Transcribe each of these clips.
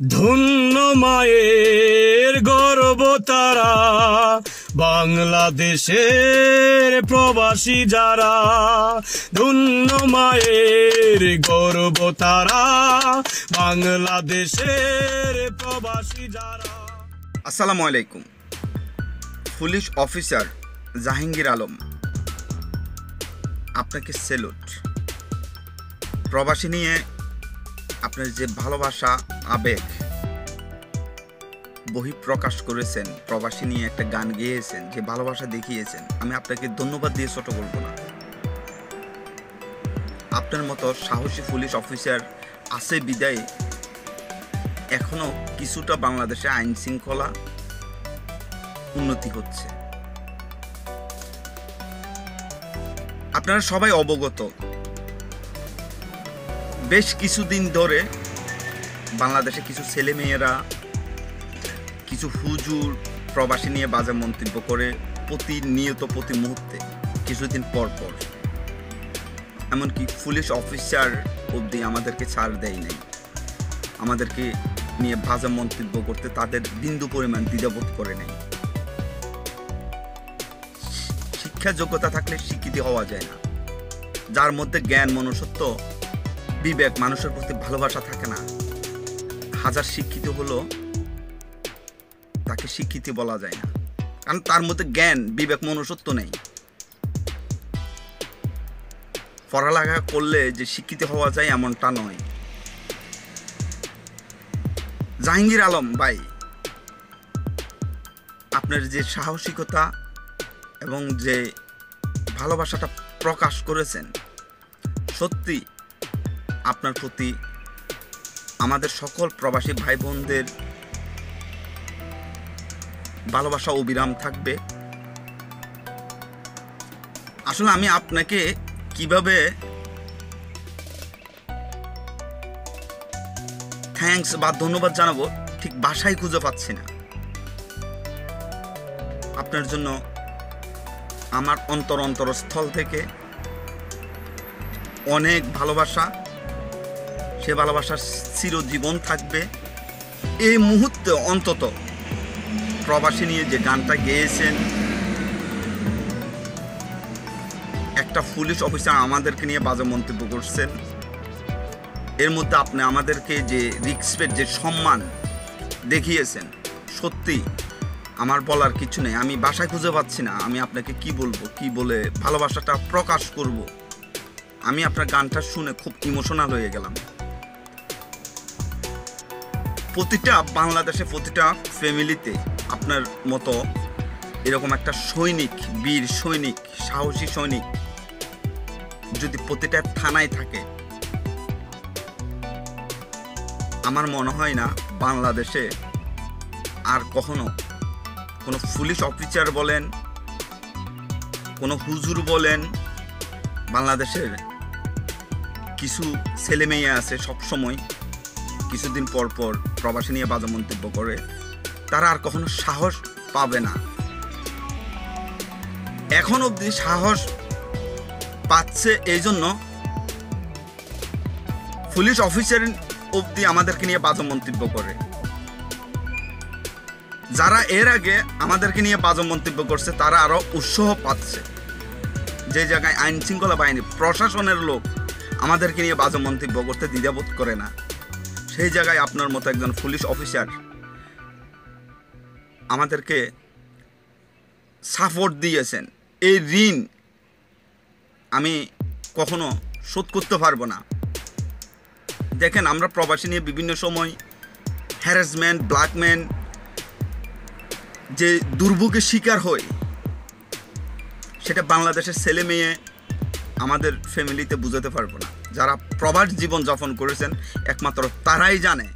ধন্য মায়ের গর্ব তারা। বাংলাদেশের প্রবাসী যারা, ধন্য মায়ের গর্ব তারা। বাংলাদেশের প্রবাসী যারা। আসসালামু আলাইকুম। পুলিশ অফিসার জাহাঙ্গীর আলম, আপনাকে সেলুট। প্রবাসী নিয়ে আপনার যে ভালোবাসা, আবেগ বহি প্রকাশ করেছেন, প্রবাসী নিয়ে একটা গান গেয়েছেন, যে ভালোবাসা দেখিয়েছেন, আমি আপনাকে ধন্যবাদ দিয়ে ছোট বলব না। আপনার মতো সাহসী পুলিশ অফিসার আছে বিদায়। এখনও কিছুটা বাংলাদেশে আইন শৃঙ্খলা উন্নতি হচ্ছে। আপনারা সবাই অবগত বেশ কিছুদিন ধরে বাংলাদেশে কিছু ছেলে মেয়েরা কিছু হুজুর, প্রবাসী নিয়ে বাজে মন্তব্য করে প্রতিনিয়ত প্রতি মুহূর্তে, কিছুদিন পর পর। এমনকি পুলিশ অফিসার অবধি আমাদেরকে ছাড় দেয় নাই। আমাদেরকে নিয়ে বাজে মন্তব্য করতে তাদের বিন্দু পরিমাণ দ্বিধাবোধ করে নেই। শিক্ষা যোগ্যতা থাকলে স্বীকৃতি হওয়া যায় না। যার মধ্যে জ্ঞান, মনুষ্যত্ব বিবেক, মানুষের প্রতি ভালোবাসা থাকে না। হাজার শিক্ষিত হলো তাকে শিক্ষিত বলা যায় না। কারণ তার মধ্যে জ্ঞান, বিবেক, মনুষ্যত্ব নেই। পড়ালেখা করলে যে শিক্ষিত হওয়া যায় এমনটা নয়। জাহাঙ্গীর আলম, ভাই, আপনার যে সাহসিকতা এবং যে ভালোবাসাটা প্রকাশ করেছেন, সত্যি আপনার প্রতি আমাদের সকল প্রবাসী ভাই বোনদের ভালোবাসা অবিরাম থাকবে। আসলে আমি আপনাকে কীভাবে থ্যাঙ্কস বা ধন্যবাদ জানাব ঠিক বাসায় খুঁজে পাচ্ছি না। আপনার জন্য আমার অন্তর অন্তরস্থল থেকে অনেক ভালোবাসা সে ভালোবাসার চিরজীবন থাকবে। এই মুহূর্তে অন্তত প্রবাসী নিয়ে যে গানটা গেয়েছেন, একটা পুলিশ অফিসার আমাদেরকে নিয়ে বাজে মন্তব্য করছেন। এর মধ্যে আপনি আমাদেরকে যে রিক্সপেক্ট যে সম্মান দেখিয়েছেন, সত্যি আমার বলার কিছু নেই। আমি বাসায় খুঁজে পাচ্ছি না। আমি আপনাকে কি বলব, কি বলে ভালোবাসাটা প্রকাশ করব? আমি আপনার গানটা শুনে খুব ইমোশনাল হয়ে গেলাম। প্রতিটা বাংলাদেশে প্রতিটা ফ্যামিলিতে আপনার মতো এরকম একটা সৈনিক, বীর সৈনিক, সাহসী সৈনিক যদি প্রতিটা থানায় থাকে, আমার মনে হয় না বাংলাদেশে আর কখনো কোনো পুলিশ অফিসার বলেন, কোনো হুজুর বলেন, বাংলাদেশের কিছু ছেলে মেয়ে আছে সবসময় কিছুদিন পর পর প্রবাসী নিয়ে বাজে মন্তব্য করে, তারা আর কখনো সাহস পাবে না। এখন অবধি সাহস পাচ্ছে এই জন্য পুলিশ অফিসার অবধি আমাদেরকে নিয়ে বাজে মন্তব্য করে। যারা এর আগে আমাদেরকে নিয়ে বাজে মন্তব্য করছে, তারা আরও উৎসাহ পাচ্ছে। যে জায়গায় আইন শৃঙ্খলা বাহিনী, প্রশাসনের লোক আমাদেরকে নিয়ে বাজে মন্তব্য করতে দ্বিধাবোধ করে না। সেই জায়গায় আপনার মতো একজন পুলিশ অফিসার আমাদেরকে সাপোর্ট দিয়েছেন। এই ঋণ আমি কখনো শোধ করতে পারব না। দেখেন, আমরা প্রবাসী নিয়ে বিভিন্ন সময় হ্যারাসমেন্ট ব্ল্যাকমেন যে দুর্ভোগের শিকার হই, সেটা বাংলাদেশের ছেলে মেয়ে আমাদের ফ্যামিলিতে বুঝাতে পারব না। যারা প্রবাস জীবন যাপন করেছেন, একমাত্র তারাই জানে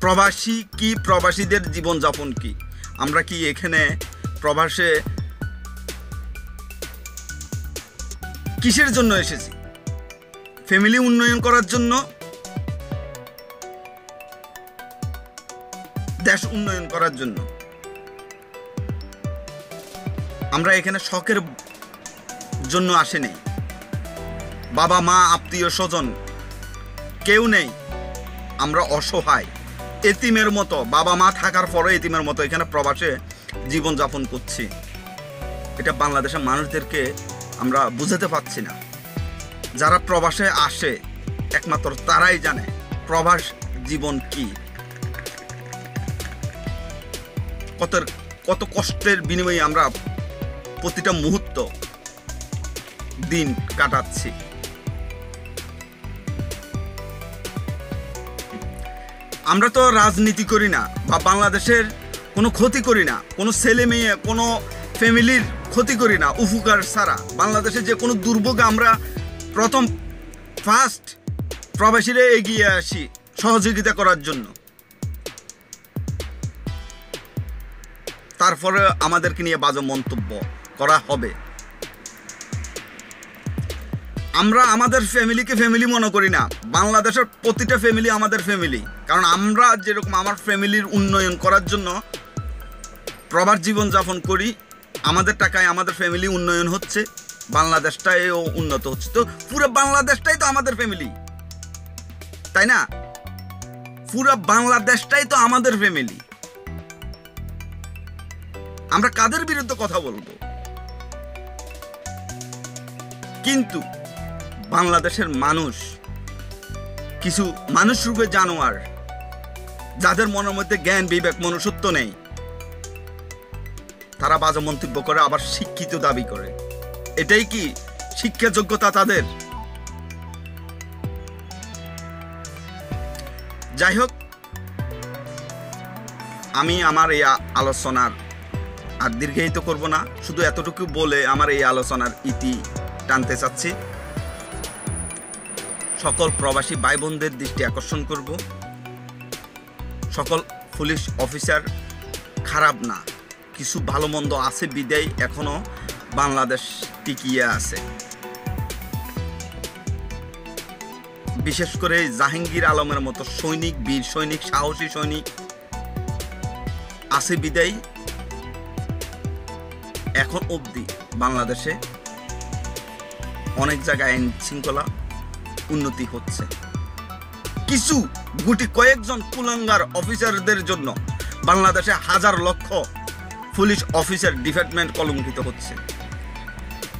প্রবাসী কি, প্রবাসীদের জীবন যাপন কি। আমরা কি এখানে প্রবাসে কিসের জন্য এসেছি? ফ্যামিলি উন্নয়ন করার জন্য? দেশ উন্নয়ন করার জন্য। আমরা এখানে শখের জন্য আসেনি। বাবা, মা, আত্মীয় স্বজন। কেউ নেই। আমরা অসহায়। এতিমের মতো। বাবা, মা থাকার পরে এতিমের মতো এখানে প্রবাসে জীবনযাপন করছি। এটা বাংলাদেশের মানুষদেরকে আমরা বুঝাতে পারছি না। যারা প্রবাসে আসে, একমাত্র তারাই জানে প্রবাস জীবন কি। কত কত কষ্টের বিনিময়ে আমরা প্রতিটা মুহূর্ত দিন কাটাচ্ছি। আমরা তো রাজনীতি করি না, বা বাংলাদেশের কোনো ক্ষতি করি না, কোনো ছেলে মেয়ে, কোনো ফ্যামিলির ক্ষতি করি না, উপকার ছাড়া। বাংলাদেশে যে কোনো দুর্ভোগে আমরা প্রথম ফার্স্ট প্রবাসীরা এগিয়ে আসি সহযোগিতা করার জন্য। তারপরে আমাদেরকে নিয়ে বাজে মন্তব্য করা হবে। আমরা আমাদের ফ্যামিলিকে ফ্যামিলি মনে করি না। বাংলাদেশের প্রতিটা ফ্যামিলি আমাদের ফ্যামিলি কারণ আমরা যেরকম আমার ফ্যামিলির উন্নয়ন করার জন্য প্রবাস জীবনযাপন করি, আমাদের টাকায় আমাদের ফ্যামিলি উন্নয়ন হচ্ছে বাংলাদেশটাও উন্নত হচ্ছে। তো পুরো বাংলাদেশটাই তো আমাদের ফ্যামিলি তাই না? পুরো বাংলাদেশটাই তো আমাদের ফ্যামিলি আমরা কাদের বিরুদ্ধে কথা বলব? কিন্তু বাংলাদেশের মানুষ, কিছু মানুষ রূপে জানোয়ার, যাদের মনের মধ্যে জ্ঞান, বিবেক, মনুষ্যত্ব নেই, তারা বাজে মন্তব্য করে, আবার শিক্ষিত দাবি করে। এটাই কি শিক্ষা যোগ্যতা তাদের? যাই হোক, আমি আমার এই আলোচনার আর দীর্ঘায়িত করব না। শুধু এতটুকু বলে আমার এই আলোচনার ইতি টানতে চাচ্ছি। সকল প্রবাসী ভাই বোনদের দৃষ্টি আকর্ষণ করব। সকল পুলিশ অফিসার, খারাপ না। কিছু ভালো মন্দ আছে, বিদায় এখনও বাংলাদেশ টিকিয়ে আছে। বিশেষ করে জাহাঙ্গীর আলমের মতো সৈনিক, বীর সৈনিক, সাহসী সৈনিক আছে, বিদায় এখন অবধি বাংলাদেশে অনেক জায়গায় আইন শৃঙ্খলা উন্নতি হচ্ছে। কিছু, গুটি কয়েকজন কুলাঙ্গার অফিসারদের জন্য বাংলাদেশে হাজার লক্ষ পুলিশ অফিসার ডিপার্টমেন্ট কলঙ্কিত হচ্ছে।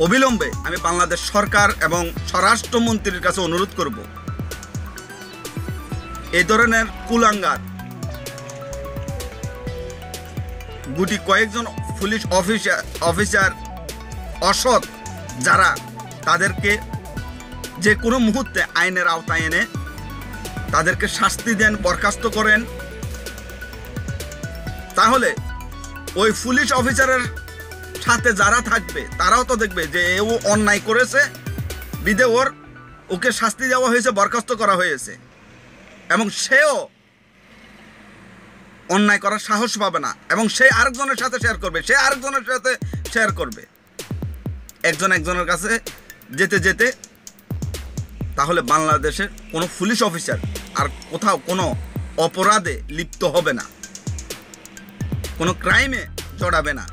অবিলম্বে আমি বাংলাদেশ সরকার এবং স্বরাষ্ট্রমন্ত্রীর কাছে অনুরোধ করব এই ধরনের কুলাঙ্গার, গুটি কয়েকজন পুলিশ অফিসার অফিসার অসৎ যারা তাদেরকে যে কোনো মুহূর্তে আইনের আওতায় এনে তাদেরকে শাস্তি দেন, বরখাস্ত করেন। তাহলে ওই পুলিশ অফিসারের সাথে যারা থাকবে, তারাও তো দেখবে যে ও অন্যায় করেছে, বিদে ওর, ওকে শাস্তি দেওয়া হয়েছে, বরখাস্ত করা হয়েছে। এবং সেও অন্যায় করার সাহস পাবে না। এবং সে আরেকজনের সাথে শেয়ার করবে, সে আরেকজনের সাথে শেয়ার করবে। একজন একজনের কাছে যেতে যেতে তাহলে বাংলাদেশের কোনো পুলিশ অফিসার আর কোথাও কোনো অপরাধে লিপ্ত হবে না। কোনো ক্রাইমে জড়াবে না।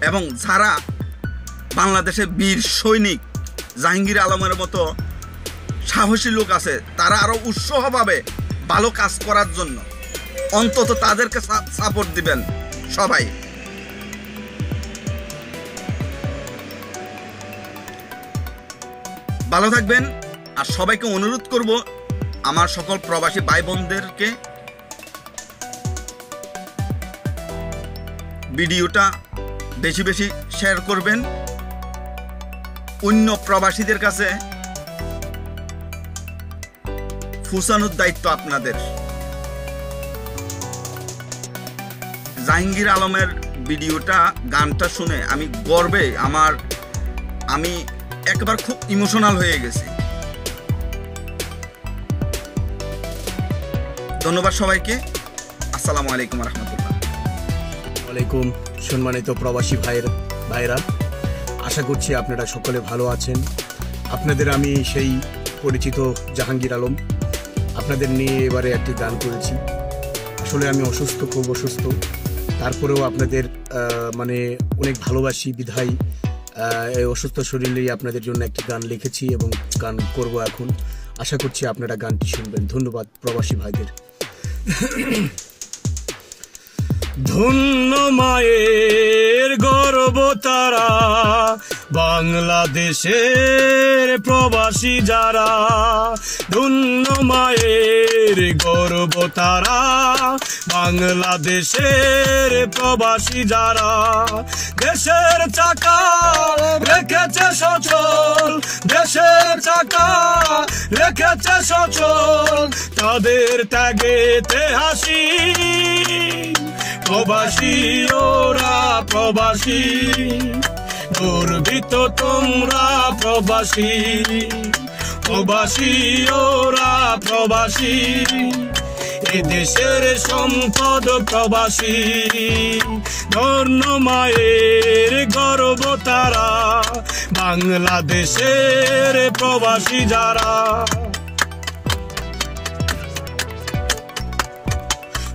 এবং যারা বাংলাদেশে বীর সৈনিক, জাহাঙ্গীর আলমের মতো সাহসী লোক আছে, তারা আরও উৎসাহ পাবে ভালো কাজ করার জন্য অন্তত তাদেরকে সাপোর্ট দিবেন সবাই। ভালো থাকবেন, আর সবাইকে অনুরোধ করব আমার সকল প্রবাসী ভাই বোনদেরকে ভিডিওটা বেশি বেশি শেয়ার করবেন। অন্য প্রবাসীদের কাছে ফুসানোর দায়িত্ব আপনাদের। জাহাঙ্গীর আলমের ভিডিওটা, গানটা শুনে আমি গর্বে আমার, আমি একবার খুব ইমোশনাল হয়ে গেছি। ধন্যবাদ সবাইকে। আসসালামু আলাইকুম রহমতুল্লাহ। ওয়ালাইকুম সম্মানিত প্রবাসী ভাইয়ের ভাইরা আশা করছি আপনারা সকলে ভালো আছেন। আপনাদের আমি সেই পরিচিত জাহাঙ্গীর আলম আপনাদের নিয়ে এবারে একটি গান করেছি। আসলে আমি অসুস্থ, খুব অসুস্থ। তারপরেও আপনাদের মানে অনেক ভালোবাসি, বিধায়। এই অসুস্থ শরীরেই আপনাদের জন্য একটি গান লিখেছি এবং গান করব এখন। আশা করছি আপনারা গানটি শুনবেন। ধন্যবাদ প্রবাসী ভাইদের। ধন্য মায়ের গর্ব তারা, বাংলাদেশের প্রবাসী যারা। ধন্য মায়ের গর্ব তারা, বাংলাদেশের প্রবাসী যারা। দেশের চাকা চাকা রেখেছে সচল তাদের ত্যাগেতে হাসি। প্রবাসী ওরা প্রবাসী, গর্বিত তোমরা প্রবাসী। প্রবাসী ওরা প্রবাসী দেশের সম্পদ প্রবাসী, ধন্য মায়ের গর্ব তারা, বাংলাদেশের প্রবাসী যারা।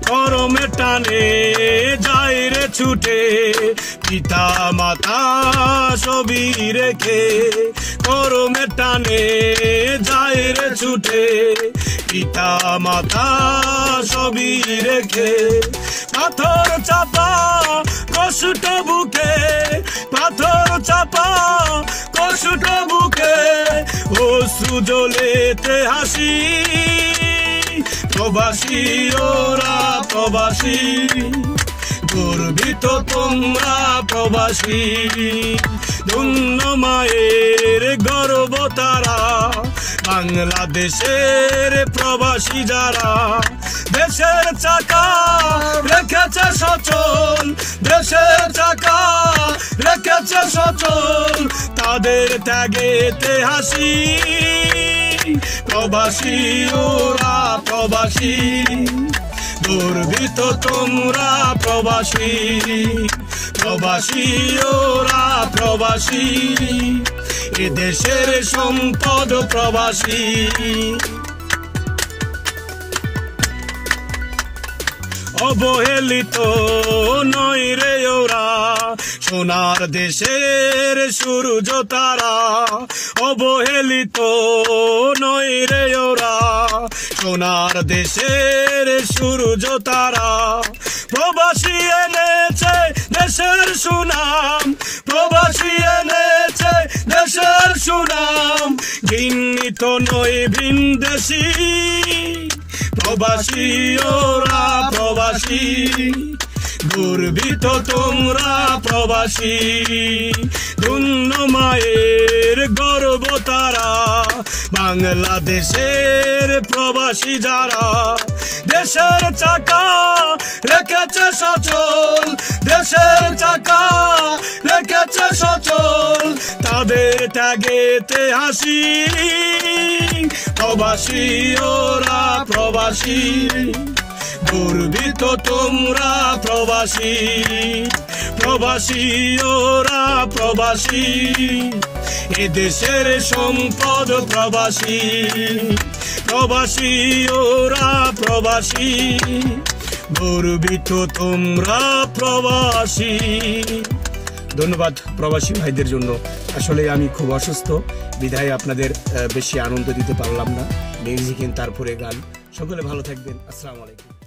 গরমে টানে যায় রে ছুটে পিতা মাতা ছবি রেখে গরমে টানে যায় রে ছুটে। পিতা মাতা ছবি রেখে পাথর চাপা কষ্ট বুকে, পাথর চাপা কষ্ট বুকে, অশ্রু জ্বলেতে হাসি। প্রবাসী, ওরা প্রবাসী। গর্বিত তোমরা প্রবাসী। ধন্য মায়ের গর্ব তারা, বাংলাদেশের প্রবাসী যারা। দেশের চাকা রেখেছে সচল, দেশের চাকা রেখেছে সচল, তাদের ত্যাগেতে হাসি। প্রবাসী ওরা প্রবাসী। গর্বিত তোমরা প্রবাসী। প্রবাসী ওরা প্রবাসী। এদেশের দেশের সম্পদ প্রবাসী। অবহেলিত নয় রে ওরা। সোনার দেশের সূর্য তারা অবহেলিত নয় রে ওরা। সোনার দেশের সূর্য তারা প্রবাসী এনেছে দেশের সুনাম। প্রবাসী এনেছে দেশের সুনাম। ঘিন্নিত নয় ভিনদেশী প্রবাসী, ওরা প্রবাসী। গর্বিত তোমরা প্রবাসী। ধন্য মায়ের গর্ব তারা। বাংলাদেশের প্রবাসী যারা, দেশের চাকা রেখেছে সচল। দেশের চাকা রেখেছে সচল। তাদের ত্যাগেতে হাসি। প্রবাসী, ওরা প্রবাসী। গর্বিত তোমরা প্রবাসী। প্রবাসী, ওরা প্রবাসী। এ দেশের সম্পদ প্রবাসী। প্রবাসী, ওরা প্রবাসী। গর্বিত তোমরা প্রবাসী। ধন্যবাদ প্রবাসী ভাইদের জন্য। আসলে আমি খুব অসুস্থ, বিধায় আপনাদের বেশি আনন্দ দিতে পারলাম না। মিউজিক তারপরে গান। সকলে ভালো থাকবেন। আসসালামু আলাইকুম।